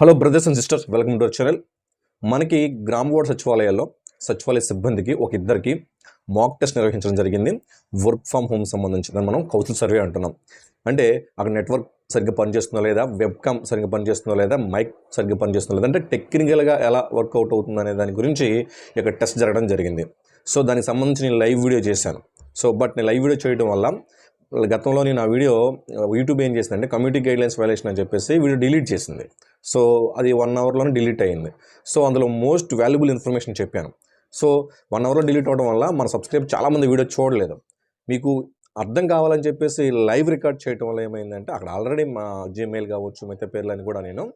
Hello brothers and sisters welcome to our channel మనకి గ్రామ ward సచివాలయాల్లో సచివాలయ సిబ్బందికి ఒక ఇద్దరికి మాక్ టెస్ట్ నిర్వహించడం జరిగింది. వర్క్ ఫ్రమ్ హోమ్ సంబంధించి దాన్ని మనం కౌన్సిల్ సర్వే అంటున్నాం. అంటే అక్కడ నెట్వర్క్ సరిగ్గా పనిచేస్తుందో లేదా? వెబ్కామ్ సరిగ్గా పనిచేస్తుందో లేదా? మైక్ సరిగ్గా పనిచేస్తుందో లేదా? అంటే టెక్నికల్గా ఎలా వర్కౌట్ అవుతుంది అనే దాని గురించి ఇక్కడ టెస్ట్ జరగడం జరిగింది. సో దానికి సంబంధించి నేను లైవ్ వీడియో చేశాను. సో బట్ నేను లైవ్ వీడియో చేయడం వల్ల గతంలో నేను ఆ వీడియో యూట్యూబ్ ఏం చేసిందంటే కమ్యూనిటీ గైడ్లైన్స్ వైలేషన్ అని చెప్పేసి వీడియో డిలీట్ చేసింది. సో అది వన్ అవర్లోనే డిలీట్ అయ్యింది సో అందులో మోస్ట్ వాల్యుబుల్ ఇన్ఫర్మేషన్ చెప్పాను. సో వన్ అవర్లో డిలీట్ అవ్వడం వల్ల మన సబ్స్క్రైబ్ చాలామంది వీడియో చూడలేదు. మీకు అర్థం కావాలని చెప్పేసి లైవ్ రికార్డ్ చేయడం వల్ల ఏమైందంటే అక్కడ ఆల్రెడీ మా జీమెయిల్ కావచ్చు మిగతా పేర్లని కూడా నేను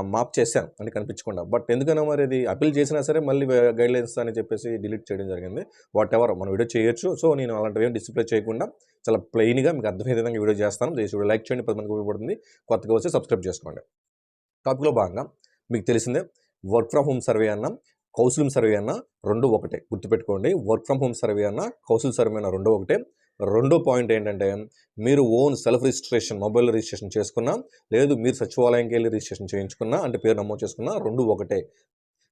మాప్ చేశాను. అని కనిపించకుండా. బట్ ఎందుకైనా మరి అది అపీల్ చేసినా సరే మళ్ళీ గైడ్లైన్స్ అని చెప్పేసి డిలీట్ చేయడం జరిగింది. వాట్ ఎవర్ మనం వీడియో చేయొచ్చు. సో నేను అలాంటివి ఏం డిస్ప్లే చేయకుండా చాలా ప్లెయిన్గా మీకు అర్థమయ్యే విధంగా వీడియో చేస్తాను. దయచేసి వీడియో లైక్ చేయండి. పది మందికి ఉపయోగపడుతుంది. కొత్తగా వచ్చి సబ్స్క్రైబ్ చేసుకోండి. టాపిక్లో భాగంగా మీకు తెలిసిందే వర్క్ ఫ్రమ్ హోమ్ సర్వే అన్న కౌన్సిలింగ్ సర్వే అన్న రెండు ఒకటే. గుర్తుపెట్టుకోండి వర్క్ ఫ్రమ్ హోమ్ సర్వే అన్న కౌన్సిల్ సర్వే అన్న రెండు ఒకటే. రెండో పాయింట్ ఏంటంటే మీరు own self registration mobile registration చేసుకున్నా లేదు మీరు సచివాలయంకి వెళ్ళి రిజిస్ట్రేషన్ చేయించుకున్నా అంటే పేరు నమోదు చేసుకున్నా రెండు ఒకటే.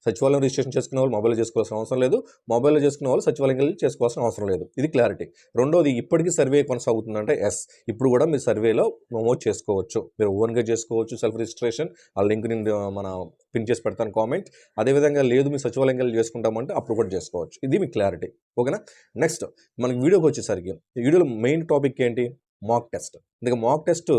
సచివాలయం రిజిస్ట్రేషన్ చేసుకునే వాళ్ళు మొబైల్ చేసుకోవాల్సిన అవసరం లేదు. మొబైల్లో చేసుకునే వాళ్ళు సచివాలయం వెళ్ళి చేసుకోవాల్సిన అవసరం లేదు. ఇది క్లారిటీ రెండోది ఇప్పటికీ సర్వే కొనసాగుతుందంటే ఎస్ ఇప్పుడు కూడా మీరు సర్వేలో నమోదు చేసుకోవచ్చు. మీరు ఓన్గా చేసుకోవచ్చు సెల్ఫ్ రిజిస్ట్రేషన్ ఆ లింక్ నేను మన పిన్ చేసి పెడతాను కామెంట్ అదేవిధంగా లేదు మీ సచివాలయం వెళ్ళి చేసుకుంటామంటే అప్పుడు కూడా చేసుకోవచ్చు. ఇది మీ క్లారిటీ ఓకేనా? నెక్స్ట్ మనకి వీడియోకి వచ్చేసరికి ఈ వీడియోలో మెయిన్ టాపిక్ ఏంటి? మాక్ టెస్ట్ ఇందుకే మాక్ టెస్ట్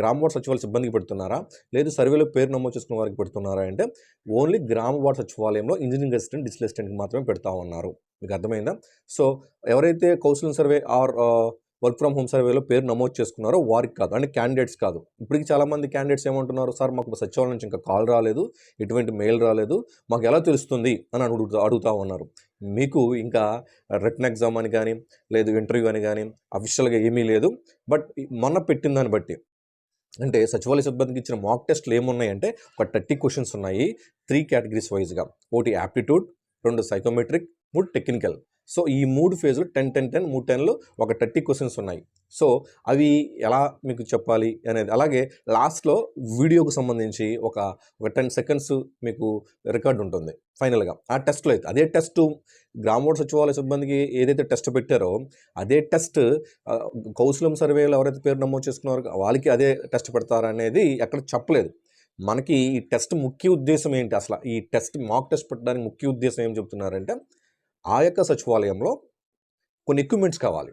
గ్రామ వార్డ్ సచివాలయ సిబ్బందికి పెడుతున్నారా? లేదు సర్వేలో పేరు నమోదు చేసుకున్న వారికి పెడుతున్నారా అంటే ఓన్లీ గ్రామ వార్డ్ సచివాలయంలో ఇంజనీరింగ్ అసిస్టెంట్ డిజిటల్ అసిస్టెంట్కి మాత్రమే పెడతా ఉన్నారు మీకు అర్థమైందా? సో ఎవరైతే counselling survey or work from home సర్వేలో పేరు నమోదు చేసుకున్నారో వారికి కాదు. అంటే క్యాండిడేట్స్ కాదు. ఇప్పటికి చాలామంది క్యాండిడేట్స్ ఏమంటున్నారు సార్ మాకు సచివాలయం నుంచి ఇంకా కాల్ రాలేదు ఎటువంటి మెయిల్ రాలేదు మాకు ఎలా తెలుస్తుంది? అని అడుగుతా ఉన్నారు. మీకు ఇంకా రిటర్న్ ఎగ్జామ్ అని కానీ లేదు ఇంటర్వ్యూ అని కానీ అఫీషియల్గా ఏమీ లేదు. బట్ మొన్న పెట్టిన దాన్ని బట్టి అంటే సచివాలయ సిబ్బందికి ఇచ్చిన మాక్ టెస్ట్లు ఏమున్నాయంటే ఒక థర్టీ క్వశ్చన్స్ ఉన్నాయి త్రీ కేటగిరీస్ వైజ్గా ఒకటి యాప్టిట్యూడ్ రెండు సైకోమెట్రిక్ మూడు టెక్నికల్ సో ఈ మూడు ఫేజ్లు టెన్ టెన్ టెన్ మూడు టెన్లు ఒక థర్టీ క్వశ్చన్స్ ఉన్నాయి. సో అవి ఎలా మీకు చెప్పాలి అనేది అలాగే లాస్ట్లో వీడియోకు సంబంధించి ఒక ఒక టెన్ సెకండ్స్ మీకు రికార్డ్ ఉంటుంది ఫైనల్గా. ఆ టెస్ట్లో అయితే అదే టెస్ట్ గ్రామోడ్ సచివాలయ సిబ్బందికి ఏదైతే టెస్ట్ పెట్టారో అదే టెస్ట్ కౌశలం సర్వేలో ఎవరైతే పేరు నమోదు చేసుకున్నారో వాళ్ళకి అదే టెస్ట్ పెడతారనేది ఎక్కడ చెప్పలేదు. మనకి ఈ టెస్ట్ ముఖ్య ఉద్దేశం ఏంటి? అసలు ఈ టెస్ట్ మాక్ టెస్ట్ పెట్టడానికి ముఖ్య ఉద్దేశం ఏం చెప్తున్నారంటే ఆ యొక్క సచివాలయంలో కొన్ని ఎక్విప్మెంట్స్ కావాలి.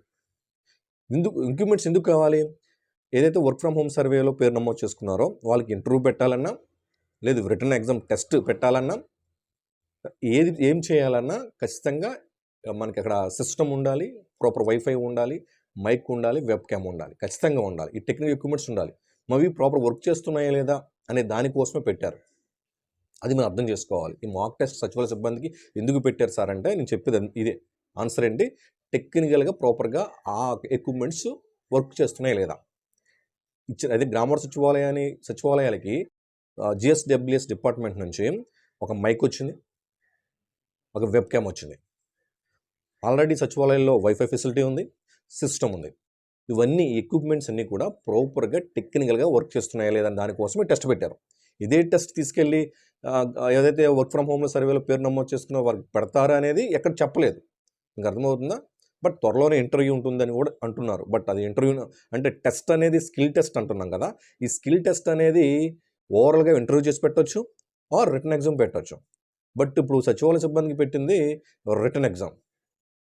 ఎందుకు ఎక్విప్మెంట్స్ ఎందుకు కావాలి? ఏదైతే వర్క్ ఫ్రమ్ హోమ్ సర్వేలో పేరు నమోదు చేసుకున్నారో వాళ్ళకి ఇంటర్వ్యూ పెట్టాలన్నా లేదు రిటర్న్ ఎగ్జామ్ టెస్ట్ పెట్టాలన్నా ఏది ఏం చేయాలన్నా ఖచ్చితంగా మనకి అక్కడ సిస్టమ్ ఉండాలి ప్రాపర్ వైఫై ఉండాలి మైక్ ఉండాలి వెబ్ క్యామ్ ఉండాలి ఖచ్చితంగా ఉండాలి. ఈ టెక్నికల్ ఎక్విప్మెంట్స్ ఉండాలి. మవి ప్రాపర్ వర్క్ చేస్తున్నాయా లేదా అనే దానికోసమే పెట్టారు. అది మనం అర్థం చేసుకోవాలి. ఈ మాక్ టెస్ట్ సచివాలయ సిబ్బందికి ఎందుకు పెట్టారు సార్ అంటే నేను చెప్పేది ఇదే. ఆన్సర్ ఏంటి? టెక్నికల్గా ప్రాపర్గా ఆ ఎక్విప్మెంట్స్ వర్క్ చేస్తున్నాయి లేదా? ఇచ్చిన అదే గ్రామ సచివాలయాన్ని సచివాలయాలకి జిఎస్డబ్ల్యూఎస్ డిపార్ట్మెంట్ నుంచి ఒక మైక్ వచ్చింది. ఒక వెబ్ క్యామ్ వచ్చింది. ఆల్రెడీ సచివాలయంలో వైఫై ఫెసిలిటీ ఉంది. సిస్టమ్ ఉంది. ఇవన్నీ ఎక్విప్మెంట్స్ అన్నీ కూడా ప్రాపర్గా టెక్నికల్గా వర్క్ చేస్తున్నాయా లేదా దానికోసమే టెస్ట్ పెట్టారు. ఇదే టెస్ట్ తీసుకెళ్ళి ఏదైతే వర్క్ ఫ్రమ్ హోమ్లో సర్వేలో పేరు నమోదు చేసుకున్న వారికి పెడతారా అనేది ఎక్కడ చెప్పలేదు. మీకు అర్థమవుతుందా? బట్ త్వరలోనే ఇంటర్వ్యూ ఉంటుందని కూడా అంటున్నారు. బట్ అది ఇంటర్వ్యూ అంటే టెస్ట్ అనేది స్కిల్ టెస్ట్ అంటున్నాం కదా! ఈ స్కిల్ టెస్ట్ అనేది ఓవరాల్గా ఇంటర్వ్యూ చేసి పెట్టవచ్చు ఆర్ రిటర్న్ ఎగ్జామ్ పెట్టొచ్చు. బట్ ఇప్పుడు సచివాలయ సిబ్బందికి పెట్టింది రిటర్న్ ఎగ్జామ్.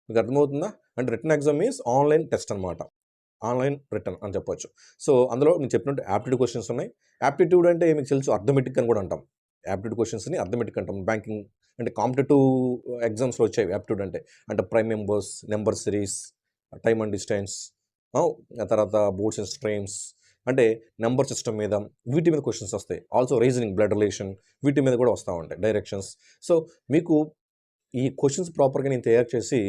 మీకు అర్థమవుతుందా? అంటే written exam means online test అనమాట ఆన్లైన్ రిటర్న్ అని చెప్పొచ్చు. సో అందులో మీకు చెప్పినట్టు యాప్టిట్యూడ్ క్వశ్చన్స్ ఉన్నాయి. యాప్టిట్యూడ్ అంటే మీకు తెలుసు? అర్థమెటిక్ అని కూడా అంటాం. యాప్టిట్యూడ్ క్వశ్చన్స్ని అర్థమెటిక్ అంటాం. బ్యాంకింగ్ అంటే కాంపిటేటివ్ ఎగ్జామ్స్లో వచ్చాయి యాప్టిట్యూడ్ అంటే. అంటే prime members number series time and distance తర్వాత బోర్డ్స్ అండ్ స్ట్రీమ్స్ అంటే నెంబర్ సిస్టమ్ మీద వీటి మీద క్వశ్చన్స్ వస్తాయి. ఆల్సో రీజనింగ్ బ్లడ్ రిలేషన్ వీటి మీద కూడా వస్తూ ఉంటాయి డైరెక్షన్స్. సో మీకు ఈ క్వశ్చన్స్ ప్రాపర్గా నేను తయారు చేసి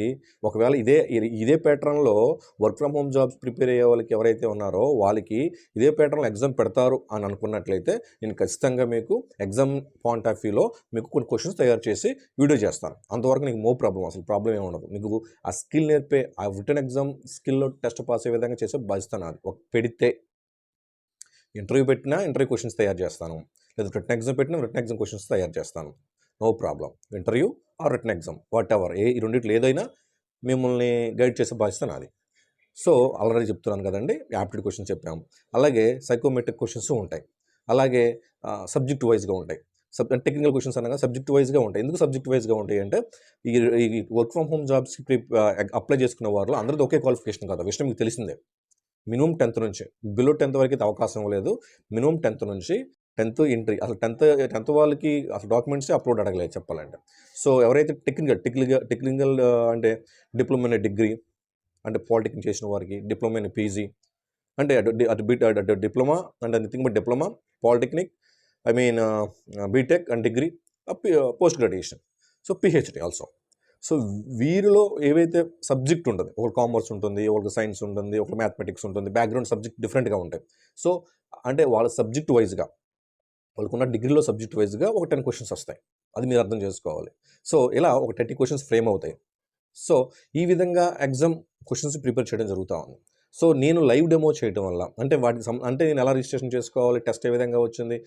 ఒకవేళ ఇదే ఇదే ప్యాటర్న్లో work from home jobs prepare అయ్యే వాళ్ళకి ఎవరైతే ఉన్నారో వాళ్ళకి ఇదే ప్యాటర్న్లో ఎగ్జామ్ పెడతారు అని అనుకున్నట్లయితే నేను ఖచ్చితంగా మీకు ఎగ్జామ్ పాయింట్ ఆఫ్ వ్యూలో మీకు కొన్ని క్వశ్చన్స్ తయారు చేసి వీడియో చేస్తాను. అంతవరకు నీకు మో ప్రాబ్లం అసలు ప్రాబ్లం ఏమి ఉండదు. మీకు ఆ స్కిల్ నేర్పే ఆ రిటర్న్ ఎగ్జామ్ స్కిల్లో టెస్ట్ పాస్ అయ్యే విధంగా చేసే బాధ్యత నాది. ఒక పెడితే ఇంటర్వ్యూ పెట్టినా ఇంటర్వ్యూ క్వశ్చన్స్ తయారు చేస్తాను. లేదా రిటర్న్ ఎగ్జామ్ పెట్టినా రిటర్న్ ఎగ్జామ్ క్వశ్చన్స్ తయారు చేస్తాను. No problem interview or written exam whatever ఏ ఈ రెండిట్లో ఏదైనా మిమ్మల్ని గైడ్ చేసే బాధ్యత నాది. సో ఆల్రెడీ చెప్తున్నాను కదండి యాప్టిడ్ క్వశ్చన్స్ చెప్పాము అలాగే సైకోమెట్రిక్ క్వశ్చన్స్ ఉంటాయి. అలాగే సబ్జెక్ట్ వైజ్గా ఉంటాయి. సబ్ టెక్నికల్ క్వశ్చన్స్ అనగా సబ్జెక్ట్ వైజ్గా ఉంటాయి. ఎందుకు సబ్జెక్ట్ వైజ్గా ఉంటాయి అంటే ఈ ఈ వర్క్ ఫ్రమ్ హోమ్ జాబ్స్కి ప్రి అప్లై చేసుకున్న వారిలో అందరిది ఒకే క్వాలిఫికేషన్ కాదు విషయం మీకు తెలిసిందే. మినిమం టెన్త్ నుంచి బిలో టెన్త్ వరకు అయితే అవకాశం లేదు. మినిమం టెన్త్ నుంచి టెన్త్ ఎంట్రీ అసలు టెన్త్ టెన్త్ వాళ్ళకి అసలు డాక్యుమెంట్స్ అప్లోడ్ అడగలేదు చెప్పాలంటే. సో ఎవరైతే టెక్నికల్ టెక్నికల్ టెక్నికల్ అంటే డిప్లొమా అనే డిగ్రీ అంటే పాలిటెక్నిక్ చేసిన వారికి డిప్లొమా అనే పీజీ అంటే అటు డి- అటు బీట్ అటు diploma and think but diploma polytechnic I mean BTech and degree post graduation. So PhD also. So వీరిలో ఏవైతే సబ్జెక్ట్ ఉంటుంది ఒక కామర్స్ ఉంటుంది ఒక సైన్స్ ఉంటుంది ఒక మ్యాథమెటిక్స్ ఉంటుంది బ్యాక్గ్రౌండ్ సబ్జెక్ట్ డిఫరెంట్గా ఉంటాయి. సో అంటే వాళ్ళ సబ్జెక్ట్ వైజ్గా వాళ్ళకున్న డిగ్రీలో సబ్జెక్ట్ వైజ్గా ఒక టెన్ క్వశ్చన్స్ వస్తాయి. అది మీరు అర్థం చేసుకోవాలి. సో ఇలా ఒక థర్టీ క్వశ్చన్స్ ఫ్రేమ్ అవుతాయి. సో ఈ విధంగా ఎగ్జామ్ క్వశ్చన్స్ ప్రిపేర్ చేయడం జరుగుతూ ఉంది. సో నేను లైవ్ డెమో చేయడం వల్ల అంటే వాటికి సం అంటే నేను ఎలా రిజిస్ట్రేషన్ చేసుకోవాలి టెస్ట్ ఏ విధంగా వచ్చింది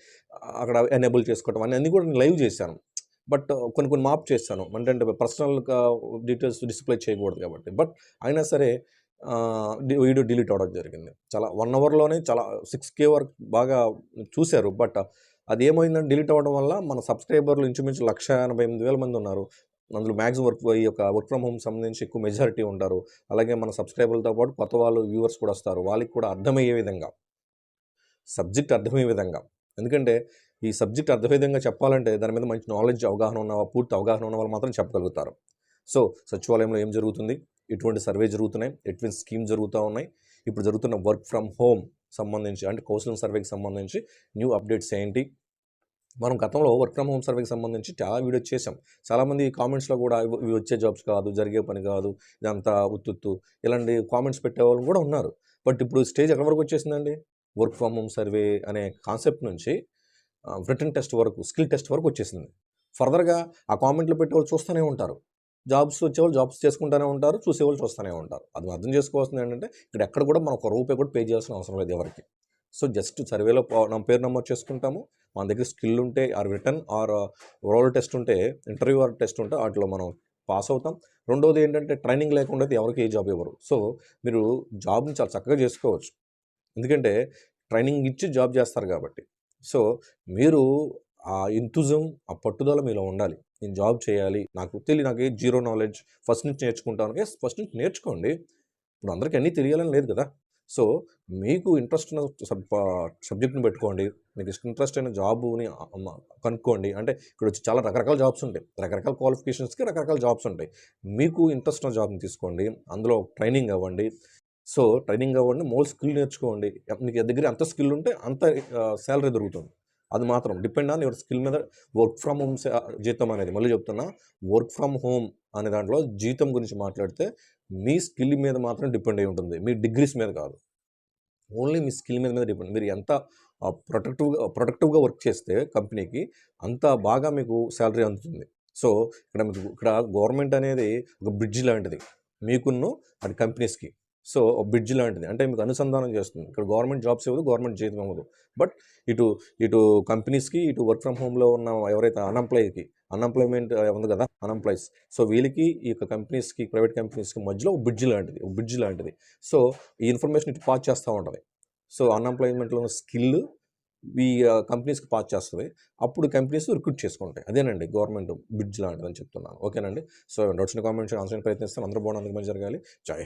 అక్కడ ఎనేబుల్ చేసుకోవటం అని అన్నీ కూడా నేను లైవ్ చేశాను. బట్ కొన్ని కొన్ని మాప్ చేస్తాను. అంటే అంటే పర్సనల్గా డీటెయిల్స్ డిస్ప్లే చేయకూడదు కాబట్టి. బట్ అయినా సరే వీడియో డిలీట్ అవ్వడం జరిగింది. చాలా వన్ అవర్లోనే చాలా సిక్స్ కే వరకు బాగా చూశారు. బట్ అది ఏమైందని డిలీట్ అవ్వడం వల్ల మన సబ్స్క్రైబర్లు ఇంచుమించు లక్ష ఎనభై ఎనిమిది వేల మంది ఉన్నారు. అందులో మ్యాక్సిమం వర్క్ ఈ యొక్క వర్క్ ఫ్రమ్ హోమ్ సంబంధించి ఎక్కువ మెజారిటీ ఉంటారు. అలాగే మన సబ్స్క్రైబర్లతో పాటు కొత్త వాళ్ళు వ్యూవర్స్ కూడా వస్తారు. వాళ్ళకి కూడా అర్థమయ్యే విధంగా. సబ్జెక్ట్ అర్థమయ్యే విధంగా. ఎందుకంటే ఈ సబ్జెక్ట్ అర్థమయ్యే విధంగా చెప్పాలంటే దాని మీద మంచి నాలెడ్జ్ అవగాహన ఉన్న పూర్తి అవగాహన ఉన్న వాళ్ళు మాత్రం చెప్పగలుగుతారు. సో సచివాలయంలో ఏం జరుగుతుంది? ఎటువంటి సర్వే జరుగుతున్నాయి. ఎటువంటి స్కీమ్ జరుగుతూ ఉన్నాయి. ఇప్పుడు జరుగుతున్న వర్క్ ఫ్రమ్ హోమ్ సంబంధించి అంటే కౌన్సిలింగ్ సర్వేకి సంబంధించి న్యూ అప్డేట్స్ ఏంటి? మనం గతంలో వర్క్ ఫ్రమ్ హోమ్ సర్వేకి సంబంధించి చాలా వీడియో చేసాం చాలామంది కామెంట్స్లో కూడా ఇవి వచ్చే జాబ్స్ కాదు జరిగే పని కాదు ఇదంతా ఉత్తుత్తు ఇలాంటి కామెంట్స్ పెట్టేవాళ్ళు కూడా ఉన్నారు. బట్ ఇప్పుడు స్టేజ్ ఎక్కడి వరకు వచ్చేసిందండి? వర్క్ ఫ్రమ్ హోమ్ సర్వే అనే కాన్సెప్ట్ నుంచి రిటర్న్ టెస్ట్ వరకు స్కిల్ టెస్ట్ వరకు వచ్చేసింది. ఫర్దర్గా ఆ కామెంట్లు పెట్టేవాళ్ళు చూస్తూనే ఉంటారు. జాబ్స్ వచ్చేవాళ్ళు జాబ్స్ చేసుకుంటూనే ఉంటారు చూసేవాళ్ళు చూస్తూనే ఉంటారు. అది అర్థం చేసుకోవాల్సింది ఏంటంటే ఇక్కడ ఎక్కడ కూడా మనం ఒక రూపాయి కూడా పే చేయాల్సిన అవసరం లేదు ఎవరికి. సో జస్ట్ సర్వేలో నా పేరు నమోదు చేసుకుంటాము. మన దగ్గర స్కిల్ ఉంటే or written or role test ఉంటే ఇంటర్వ్యూ ఆర్ టెస్ట్ ఉంటే వాటిలో మనం పాస్ అవుతాం. రెండోది ఏంటంటే ట్రైనింగ్ లేకుండా అయితే ఎవరికి ఏ జాబ్ ఇవ్వరు. సో మీరు జాబ్ని చాలా చక్కగా చేసుకోవచ్చు. ఎందుకంటే ట్రైనింగ్ ఇచ్చి జాబ్ చేస్తారు కాబట్టి. సో మీరు ఆ ఇంతుజం ఆ పట్టుదల మీలో ఉండాలి. నేను జాబ్ చేయాలి నాకు తెలియ నాకు జీరో నాలెడ్జ్ ఫస్ట్ నుంచి నేర్చుకుంటాను ఎస్ ఫస్ట్ నుంచి నేర్చుకోండి. ఇప్పుడు అందరికీ అన్నీ తెలియాలని లేదు కదా. సో మీకు ఇంట్రెస్ట్ ఉన్న సబ్ సబ్జెక్ట్ని పెట్టుకోండి. మీకు ఇంట్రెస్ట్ అయిన జాబ్ని కనుక్కోండి. అంటే ఇక్కడ వచ్చి చాలా రకరకాల జాబ్స్ ఉంటాయి. రకరకాల క్వాలిఫికేషన్స్కి రకరకాల జాబ్స్ ఉంటాయి. మీకు ఇంట్రెస్ట్ ఉన్న జాబ్ని తీసుకోండి. అందులో ట్రైనింగ్ అవ్వండి. సో ట్రైనింగ్ అవ్వండి మోర్ స్కిల్ నేర్చుకోండి. మీకు దగ్గర అంత స్కిల్ ఉంటే అంత శాలరీ దొరుకుతుంది. అది మాత్రం డిపెండ్ ఆన్ యువర్ స్కిల్ మీద వర్క్ ఫ్రమ్ హోమ్ జీతం అనేది. మళ్ళీ చెప్తున్నా వర్క్ ఫ్రమ్ హోమ్ అనే దాంట్లో జీతం గురించి మాట్లాడితే మీ స్కిల్ మీద మాత్రం డిపెండ్ అయి ఉంటుంది. మీ డిగ్రీస్ మీద కాదు. ఓన్లీ మీ స్కిల్ మీద మీద డిపెండ్. మీరు ఎంత ప్రొటెక్టివ్గా ప్రొడక్టివ్గా వర్క్ చేస్తే కంపెనీకి అంత బాగా మీకు శాలరీ అందుతుంది. సో ఇక్కడ మీకు ఇక్కడ గవర్నమెంట్ అనేది ఒక బ్రిడ్జ్ లాంటిది. మీకున్ను అది కంపెనీస్కి. సో బ్రిడ్జ్ లాంటిది. అంటే మీకు అనుసంధానం చేస్తుంది. ఇక్కడ గవర్నమెంట్ జాబ్స్ ఇవ్వదు గవర్నమెంట్ జీతం ఇవ్వదు. బట్ ఇటు ఇటు కంపెనీస్కి ఇటు వర్క్ ఫ్రమ్ హోమ్లో ఉన్న ఎవరైతే అన్ఎంప్లాయ్కి అన్ఎంప్లాయ్మెంట్ ఉంది కదా? అన్ఎంప్లాయీస్. సో వీళ్ళకి ఈ యొక్క కంపెనీస్కి ప్రైవేట్ కంపెనీస్కి మధ్యలో ఒక బ్రిడ్జ్ లాంటిది ఒక బ్రిడ్జ్ లాంటిది. సో ఈ ఇన్ఫర్మేషన్ ఇటు పాస్ చేస్తూ ఉంటుంది. సో అన్ఎంప్లాయ్మెంట్లో ఉన్న స్కిల్ ఈ కంపెనీస్కి పాస్ చేస్తుంది. అప్పుడు కంపెనీస్ రిక్రూట్ చేసుకుంటాయి. అదేనండి గవర్నమెంట్ బ్రిడ్జ్ లాంటిది అని చెప్తున్నాను. ఓకేనండి? సో డౌట్స్ కామెంట్స్ ఆన్సర్ ప్రయత్నిస్తాను. అందరూ బాగుంది మంచి జరగాలి. జై